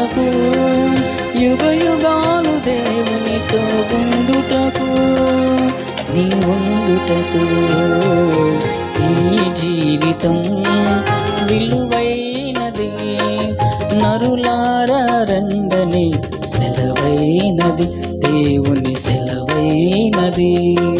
ఉండుటకు యుగ యుగాలు దేవునితో ఉండుటకు నీ ఉండుటకు. ఈ జీవితం విలువైనది నరులారందని సెలవైనది దేవుని సెలవైనది.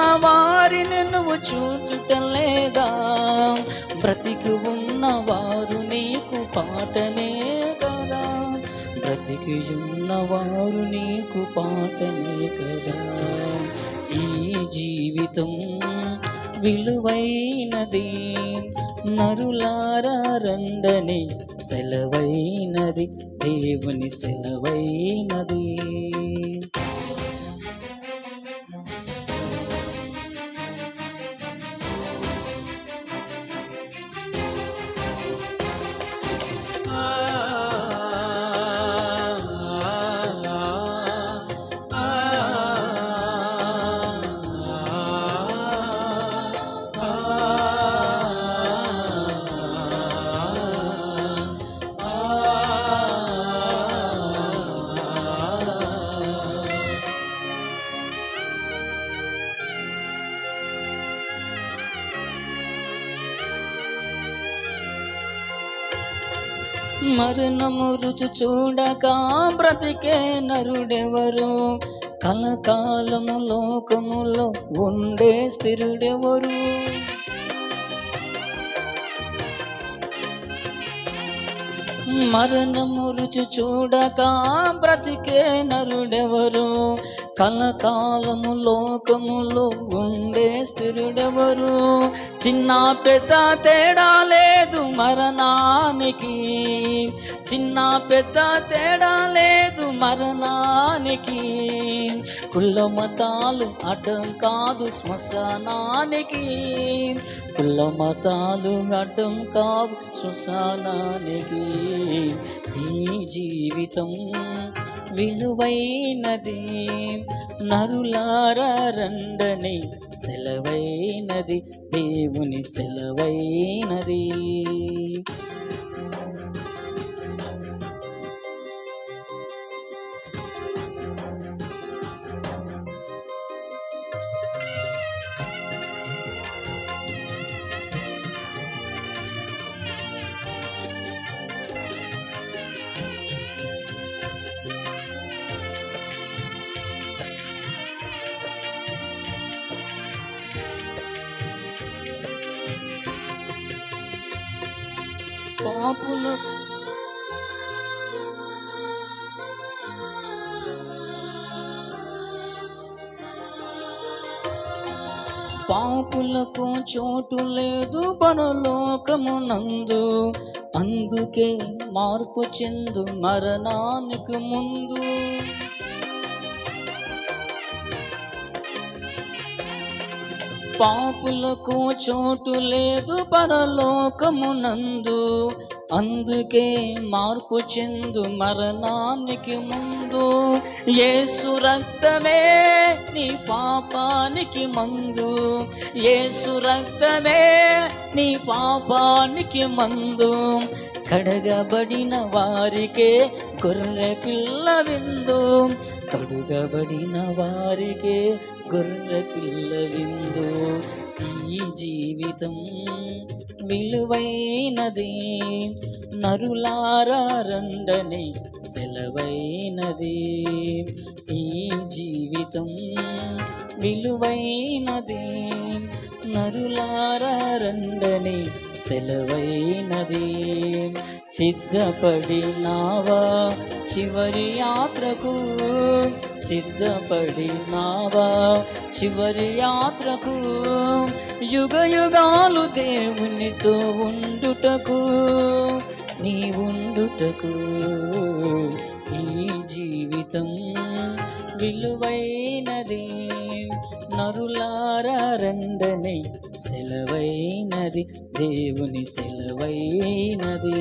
వారిని నువ్వు చూచుటలేదా? బ్రతికి ఉన్న వారు నీకు పాటనే కదా? బ్రతికి ఉన్నవారు నీకు పాటనే కదా? ఈ జీవితం విలువైనది నరులారా రండని సెలవైనది దేవుని సెలవైనది. మరణము రుచి చూడక బ్రతికే నరుడెవరు? కలకాలము లోకములో ఉండే స్థిరుడెవరు? మరణము రుచి చూడక బ్రతికే నరుడెవరు? కలకాలము లోకములో ఉండే స్థిరుడెవరు? చిన్న పెద్ద తేడాలే మరణానికి చిన్న పెద్ద తేడా లేదు మరణానికి. కుల మతాలు అడ్డం కాదు శ్మశానానికి. కుల మతాలు అడ్డం కావు శ్మశానానికి. నీ జీవితం విలువైనది. నరులారా రండని సెలవైనది. దేవుని సెలవైనది. పాపుల పాపులకు చోటు లేదు పరలోకమునందు. అందుకే మార్పు చెందు మరణానికి ముందు. పాపులకు చోటు లేదు పరలోకమునందు. అందుకే మార్పు చెందు మరణానికి ముందు. యేసు రక్తమే నీ పాపానికి మందు. యేసు రక్తమే నీ పాపానికి మందు. కడగబడిన వారికే గొర్రె పిల్ల విందు. కడుగబడిన వారికే గొర్రె పిల్ల విందు ఈ జీవితం విలువైనది. నరులారండని సెలవైనది. ఈ జీవితం విలువైనది. నరులారండని సెలవైనది. సిద్ధపడినావా? చివరి యాత్రకు సిద్ధపడినావా? చివరి యాత్రకు యుగ యుగాలు దేవునితో ఉండుటకు నీ ఉండుటకు ఈ జీవితం విలువైనది. నరులారా సెలవైనది దేవుని సెలవైనది.